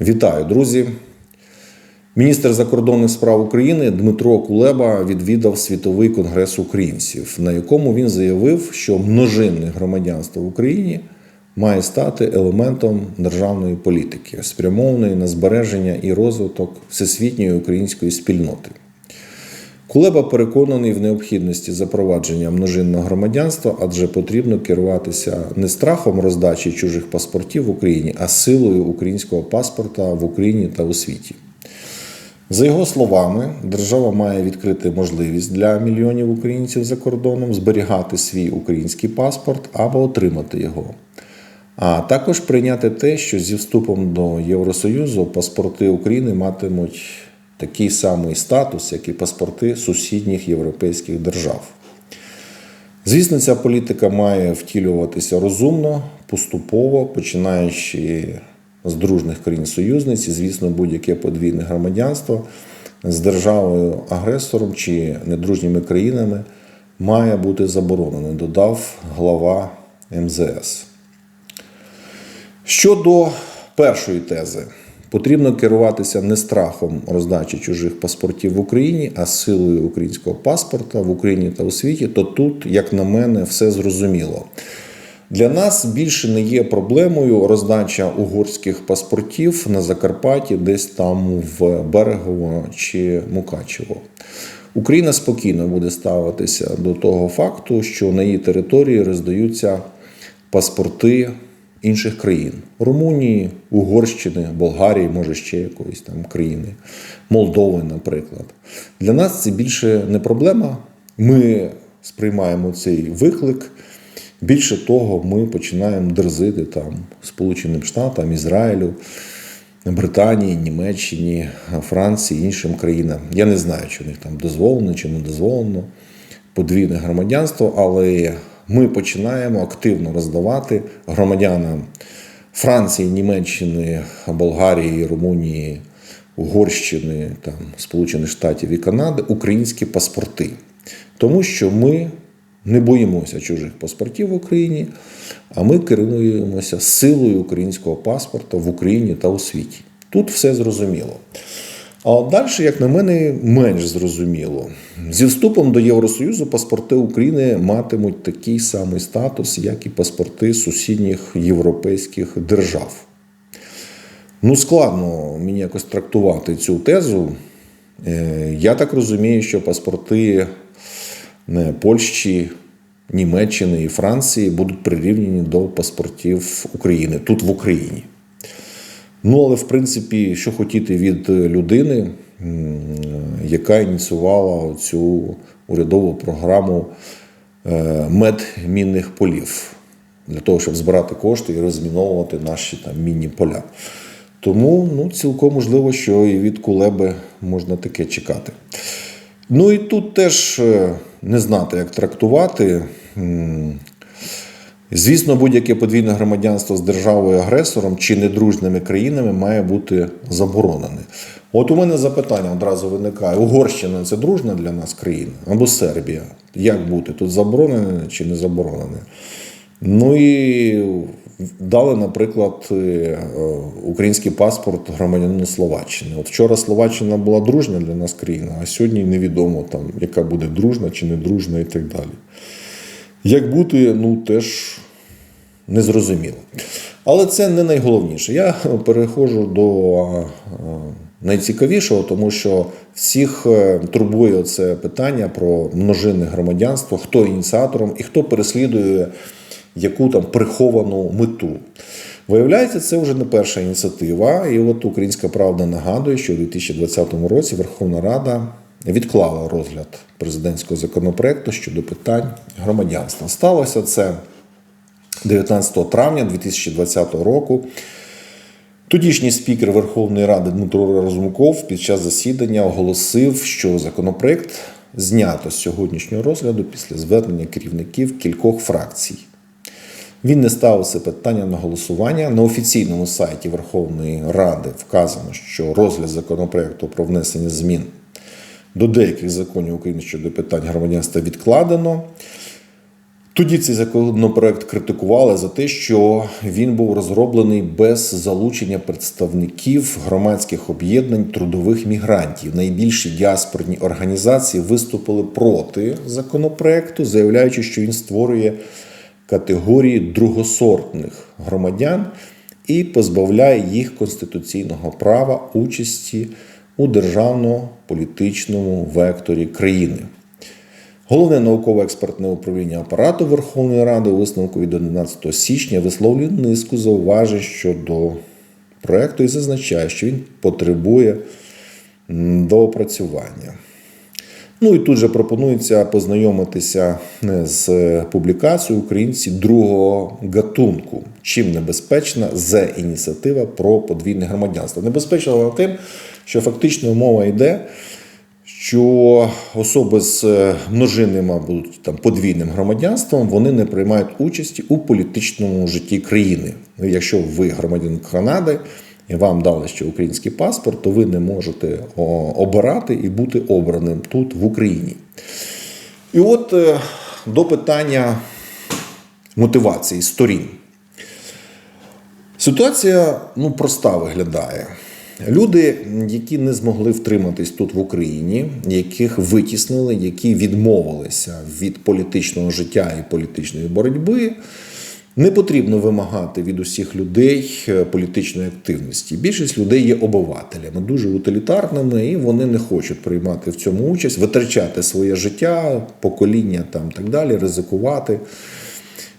Вітаю, друзі! Міністр закордонних справ України Дмитро Кулеба відвідав світовий конгрес українців, на якому він заявив, що множинне громадянство в Україні має стати елементом державної політики, спрямованої на збереження і розвиток всесвітньої української спільноти. Кулеба переконаний в необхідності запровадження множинного громадянства, адже потрібно керуватися не страхом роздачі чужих паспортів в Україні, а силою українського паспорта в Україні та у світі. За його словами, держава має відкрити можливість для мільйонів українців за кордоном зберігати свій український паспорт або отримати його. А також прийняти те, що зі вступом до Євросоюзу паспорти України матимуть такий самий статус, як і паспорти сусідніх європейських держав. Звісно, ця політика має втілюватися розумно, поступово, починаючи з дружних країн-союзниць, і, звісно, будь-яке подвійне громадянство з державою-агресором чи недружніми країнами має бути заборонене, додав глава МЗС. Щодо першої тези, потрібно керуватися не страхом роздачі чужих паспортів в Україні, а силою українського паспорта в Україні та у світі, то тут, як на мене, все зрозуміло. Для нас більше не є проблемою роздача угорських паспортів на Закарпатті, десь там в Берегово чи Мукачево. Україна спокійно буде ставитися до того факту, що на її території роздаються паспорти інших країн Румунії, Угорщини, Болгарії, може ще якоїсь там країни, Молдови, наприклад. Для нас це більше не проблема. Ми сприймаємо цей виклик. Більше того, ми починаємо дерзити там Сполученим Штатам, Ізраїлю, Британії, Німеччині, Франції, іншим країнам. Я не знаю, чи у них там дозволено чи не дозволено подвійне громадянство, але ми починаємо активно роздавати громадянам Франції, Німеччини, Болгарії, Румунії, Угорщини, там, Сполучених Штатів і Канади українські паспорти. Тому що ми не боїмося чужих паспортів в Україні, а ми керуємося силою українського паспорта в Україні та у світі. Тут все зрозуміло. А далі, як на мене, менш зрозуміло. Зі вступом до Євросоюзу паспорти України матимуть такий самий статус, як і паспорти сусідніх європейських держав. Ну, складно мені якось трактувати цю тезу. Е, Я так розумію, що паспорти Польщі, Німеччини і Франції будуть прирівняні до паспортів України тут в Україні. Ну, але в принципі, що хотіти від людини, яка ініціювала цю урядову програму е, мед мінних полів для того, щоб збирати кошти і розміновувати наші там мінні поля. Тому ну, цілком можливо, що і від Кулеби можна таке чекати. Ну і тут теж е, не знати, як трактувати. Звісно, будь-яке подвійне громадянство з державою-агресором чи недружними країнами має бути заборонене. От у мене запитання одразу виникає: Угорщина це дружна для нас країна або Сербія. Як бути? Тут заборонене чи не заборонене? Ну і дали, наприклад, е, український паспорт громадянину Словаччини. От вчора Словаччина була дружня для нас країна, а сьогодні невідомо, там, яка буде дружна чи не дружна і так далі. Як бути, ну теж незрозуміло. Але це не найголовніше. Я переходжу до найцікавішого, тому що всіх е, турбує це питання про множинне громадянство, хто ініціатором і хто переслідує яку там приховану мету. Виявляється, це вже не перша ініціатива. І от Українська Правда нагадує, що у 2020 році Верховна Рада відклала розгляд президентського законопроекту щодо питань громадянства. Сталося це 19 травня 2020 року. Тодішній спікер Верховної Ради Дмитро Разумков під час засідання оголосив, що законопроект знято з сьогоднішнього розгляду після звернення керівників кількох фракцій. Він не ставив це питання на голосування. На офіційному сайті Верховної Ради вказано, що розгляд законопроекту про внесення змін до деяких законів України щодо питань громадянства відкладено. Тоді цей законопроект критикували за те, що він був розроблений без залучення представників громадських об'єднань трудових мігрантів. Найбільші діаспорні організації виступили проти законопроекту, заявляючи, що він створює категорії другосортних громадян і позбавляє їх конституційного права участі у державно-політичному векторі країни. Головне науково-експертне управління апарату Верховної Ради у висновку від 11 січня висловлює низку зауважень щодо проекту і зазначає, що він потребує доопрацювання. Ну і тут же пропонується познайомитися е, з публікацією українці другого гатунку. Чим небезпечна з ініціатива про подвійне громадянство. Небезпечна вона тим, що фактично мова йде, що особи з е, множинним або там подвійним громадянством вони не приймають участі у політичному житті країни. Якщо ви громадянин Канади вам дали ще український паспорт, то ви не можете обирати і бути обраним тут в Україні. І от е, до питання мотивації сторін. Ситуація ну, проста виглядає. Люди, які не змогли втриматись тут в Україні, яких витіснили, які відмовилися від політичного життя і політичної боротьби, не потрібно вимагати від усіх людей е, політичної активності. Більшість людей є обивателями, дуже утилітарними, і вони не хочуть приймати в цьому участь, витрачати своє життя, покоління там так далі, ризикувати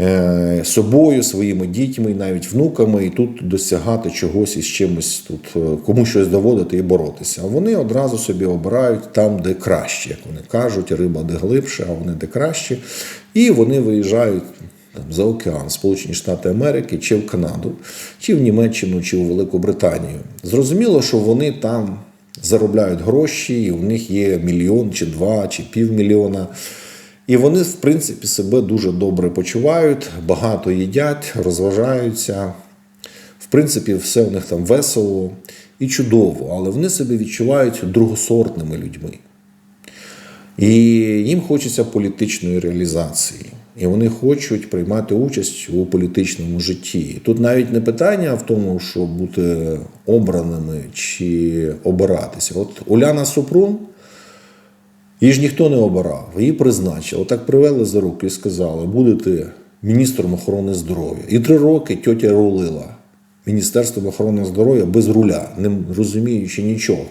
е, собою, своїми дітьми, навіть внуками, і тут досягати чогось із чимось тут, е, кому щось доводити і боротися. А вони одразу собі обирають там, де краще, як вони кажуть, риба де глибше, а вони де краще. І вони виїжджають там, за океан, Сполучені Штати Америки, чи в Канаду, чи в Німеччину, чи у Велику Британію. Зрозуміло, що вони там заробляють гроші, і у них є мільйон, чи два, чи півмільйона. І вони, в принципі, себе дуже добре почувають, багато їдять, розважаються. В принципі, все у них там весело і чудово, але вони себе відчувають другосортними людьми. І їм хочеться політичної реалізації. І вони хочуть приймати участь у політичному житті. Тут навіть не питання в тому, щоб бути обраними чи обиратися. От Уляна Супрун, її ж ніхто не обирав, її призначили. Отак привели за руки і сказали, будете міністром охорони здоров'я. І три роки тьотя рулила Міністерством охорони здоров'я без руля, не розуміючи нічого.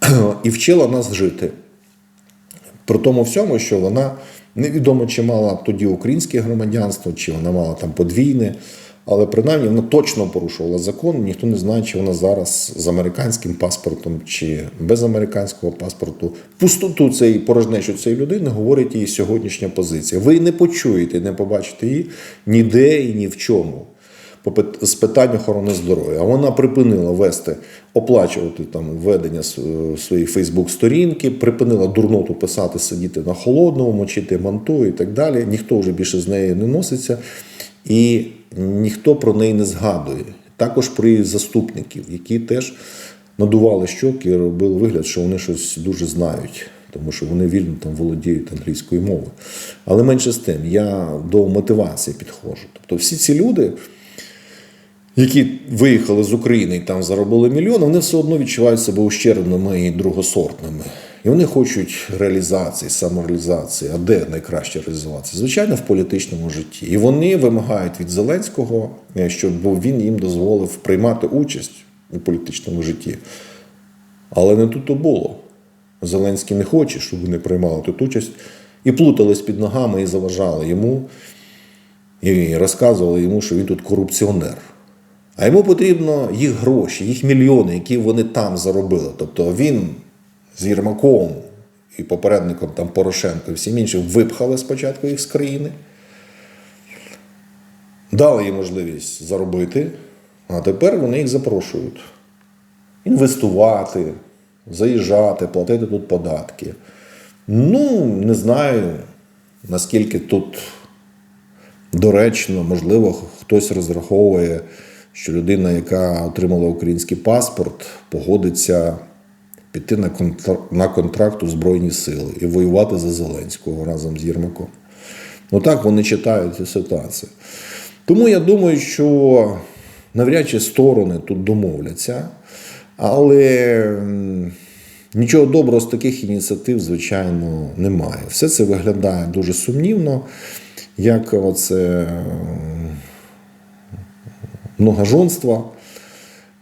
І вчила нас жити. При тому всьому, що вона невідомо, чи мала тоді українське громадянство, чи вона мала там подвійне, але принаймні вона точно порушувала закон. Ніхто не знає, чи вона зараз з американським паспортом чи без американського паспорту. Пустоту цієї порожнечу цієї людини говорить її сьогоднішня позиція. Ви не почуєте, не побачите її ніде і ні в чому з питань охорони здоров'я. А вона припинила вести, оплачувати там ведення своєї Фейсбук-сторінки, припинила дурноту писати, сидіти на холодному, мочити манту і так далі. Ніхто вже більше з нею не носиться, і ніхто про неї не згадує. Також про її заступників, які теж надували щоки і робили вигляд, що вони щось дуже знають. Тому що вони вільно там володіють англійською мовою. Але менше з тим, я до мотивації підходжу. Тобто всі ці люди, які виїхали з України і там заробили мільйони, вони все одно відчувають себе ущербними і другосортними. І вони хочуть реалізації, самореалізації. А де найкраще реалізуватися? Звичайно, в політичному житті. І вони вимагають від Зеленського, щоб він їм дозволив приймати участь у політичному житті. Але не тут то було. Зеленський не хоче, щоб вони приймали тут участь, і плутались під ногами і заважали йому, і розказували йому, що він тут корупціонер. А йому потрібно їх гроші, їх мільйони, які вони там заробили. Тобто він з Єрмаком і попередником там Порошенко і всім іншим випхали спочатку їх з країни, дали їм можливість заробити, а тепер вони їх запрошують інвестувати, заїжджати, платити тут податки. Ну, не знаю, наскільки тут доречно, можливо, хтось розраховує що людина, яка отримала український паспорт, погодиться піти на контракт, на контракт у Збройні Сили і воювати за Зеленського разом з Єрмаком. Отак вони читають цю ситуацію. Тому я думаю, що навряд чи сторони тут домовляться, але нічого доброго з таких ініціатив, звичайно, немає. Все це виглядає дуже сумнівно, як оце м, многожонство.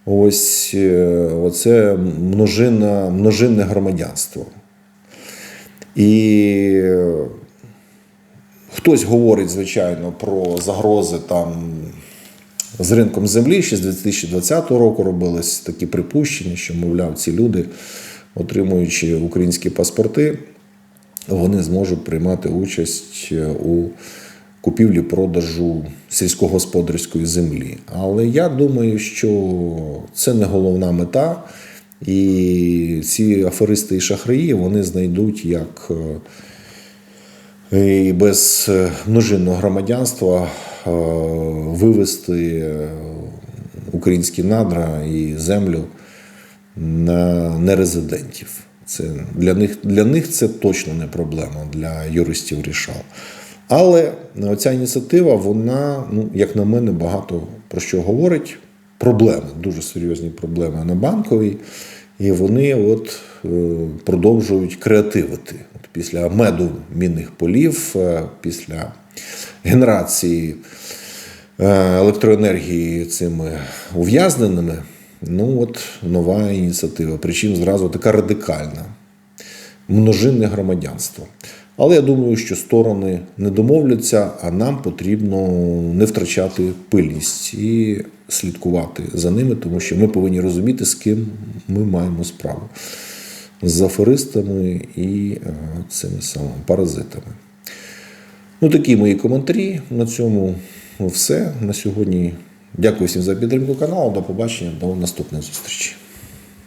Ось е, оце множинне, множинне громадянство. І е, хтось говорить, звичайно, про загрози там з ринком землі. Ще з 2020 року робились такі припущення, що, мовляв, ці люди, отримуючи українські паспорти, вони зможуть приймати участь е, у купівлі продажу сільськогосподарської землі. Але я думаю, що це не головна мета, і ці аферисти і шахраї вони знайдуть як е, і без е, множинного громадянства е, вивести українські надра і землю на нерезидентів. Це для них, для них це точно не проблема для юристів рішал. Але ця ініціатива, вона, ну, як на мене, багато про що говорить. Проблеми, дуже серйозні проблеми на банковій. І вони от е, продовжують креативити. От після меду мінних полів, е, після генерації е, електроенергії цими ув'язненими. Ну, от нова ініціатива. Причому зразу така радикальна множинне громадянство. Але я думаю, що сторони не домовляться, а нам потрібно не втрачати пильність і слідкувати за ними, тому що ми повинні розуміти, з ким ми маємо справу. З аферистами і е, цими самими паразитами. Ну, такі мої коментарі. На цьому все на сьогодні. Дякую всім за підтримку каналу. До побачення, до наступної зустрічі.